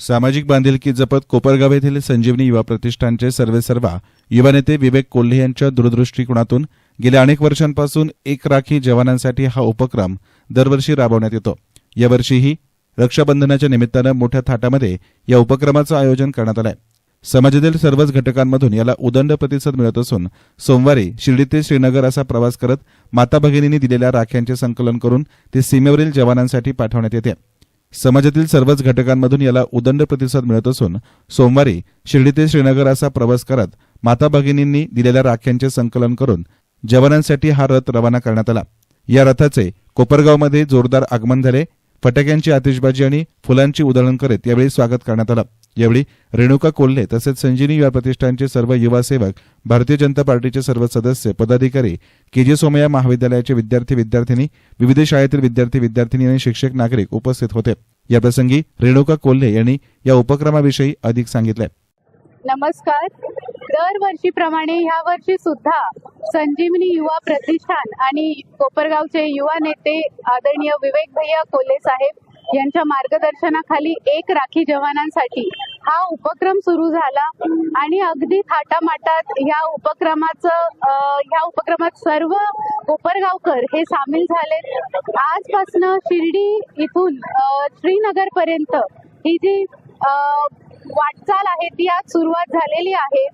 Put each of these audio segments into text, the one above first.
सामाजिक बांधिलकी जपत कोपरगाव येथील संजीवनी युवा प्रतिष्ठानचे सर्वेसर्वा युवा नेते विवेक कोल्हे यांच्या दूरदृष्टिकोनातून गेल्या अनेक वर्षांपासून एक राखी जवानांसाठी हा उपक्रम दरवर्षी राबवण्यात येतो. यावर्षीही रक्षाबंधनाच्या निमित्तानं मोठ्या थाटामध्ये या उपक्रमाचं आयोजन करण्यात आलंय. समाजातील सर्वच घटकांमधून याला उदंड प्रतिसाद मिळत असून सोमवारी शिर्डी ते श्रीनगर असा प्रवास करत माता भगिनींनी दिलेल्या राख्यांचे संकलन करून ते सीमेवरील जवानांसाठी पाठवण्यात येते. समाजातील सर्वच घटकांमधून याला उदंड प्रतिसाद मिळत असून सोमवारी शिर्डी ते श्रीनगर असा प्रवास करत माता भगिनींनी दिलेल्या राख्यांचे संकलन करून जवानांसाठी हा रथ रवाना करण्यात आला. या रथाचे कोपरगावमध्ये जोरदार आगमन झाले. फटाक्यांची आतिषबाजी आणि फुलांची उधळण करीत यावेळी स्वागत करण्यात आलं. यावेळी रेणुका कोल्हे तसेच संजीवनी युवा प्रतिष्ठानचे सर्व युवा सेवक भारतीय जनता पार्टीचे सर्व सदस्य पदाधिकारी के सोमया सोमय्या महाविद्यालयाचे विद्यार्थी विद्यार्थिनी विविध शाळेतील विद्यार्थी विद्यार्थिनी आणि शिक्षक नागरिक उपस्थित होते. याप्रसंगी रेणुका कोल्हे यांनी या उपक्रमाविषयी अधिक सांगितले. नमस्कार. दरवर्षीप्रमाणे ह्या वर्षी सुद्धा संजीवनी युवा प्रतिष्ठान आणि कोपरगावचे युवा नेते आदरणीय विवेक भैया कोल्हे साहेब यांच्या मार्गदर्शनाखाली एक राखी जवानांसाठी हा उपक्रम सुरू झाला. आणि अगदी थाटामाटात ह्या उपक्रमाचं ह्या उपक्रमात सर्व कोपरगावकर हे सामील झालेत. आजपासनं शिर्डी इथून श्रीनगर पर्यंत ही जी वाटचाल आहे ती आज सुरुवात झालेली आहे.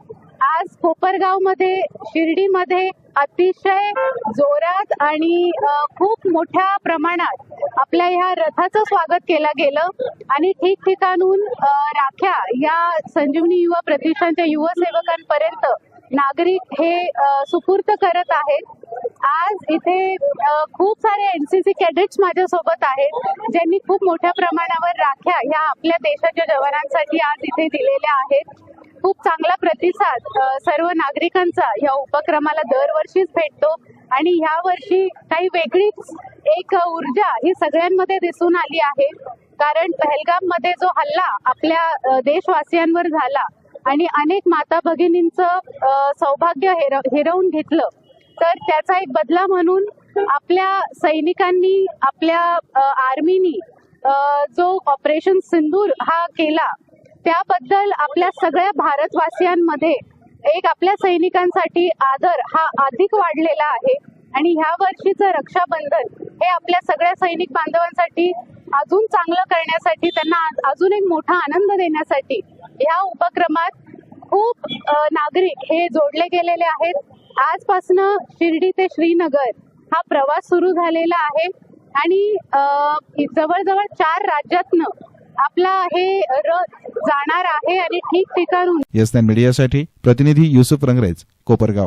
आज कोपरगावमध्ये शिर्डीमध्ये अतिशय जोरात आणि खूप मोठ्या प्रमाणात आपल्या ह्या रथाचं स्वागत केलं गेलं आणि ठिकठिकाणून राख्या या संजीवनी युवा प्रतिष्ठानच्या युवसेवकांपर्यंत नागरिक हे सुपूर्त करत आहेत. आज इथे खूप सारे एनसीसी कॅडेट्स माझ्यासोबत आहेत ज्यांनी खूप मोठ्या प्रमाणावर राख्या ह्या आपल्या देशाच्या जवानांसाठी आज इथे दिलेल्या आहेत. खूप चांगला प्रतिसाद सर्व नागरिकांचा या उपक्रमाला दरवर्षीच भेटतो. आणि ह्या वर्षी काही वेगळीच एक ऊर्जा ही सगळ्यांमध्ये दिसून आली आहे. कारण पहलगाममध्ये जो हल्ला आपल्या देशवासियांवर झाला आणि अनेक माता भगिनींचं सौभाग्य हिरवून घेतलं तर त्याचा एक बदला म्हणून आपल्या सैनिकांनी आपल्या आर्मीनी जो ऑपरेशन सिंदूर हा केला त्याबद्दल आपल्या सगळ्या भारतवासियांमध्ये एक आपल्या सैनिकांसाठी आदर हा अधिक वाढलेला आहे. आणि ह्या वर्षीचं रक्षाबंधन हे आपल्या सगळ्या सैनिक बांधवांसाठी अजून चांगलं करण्यासाठी त्यांना अजून एक मोठा आनंद देण्यासाठी ह्या उपक्रमात खूप नागरिक हे जोडले गेलेले आहेत. आजपासनं शिर्डी ते श्रीनगर हा प्रवास सुरू झालेला आहे. आणि जवळजवळ चार राज्यातनं आपला हे रथ जाणार आहे आणि ठिकठिकाणून एस नाईन मीडियासाठी प्रतिनिधी युसुफ रंगरेज कोपरगाव.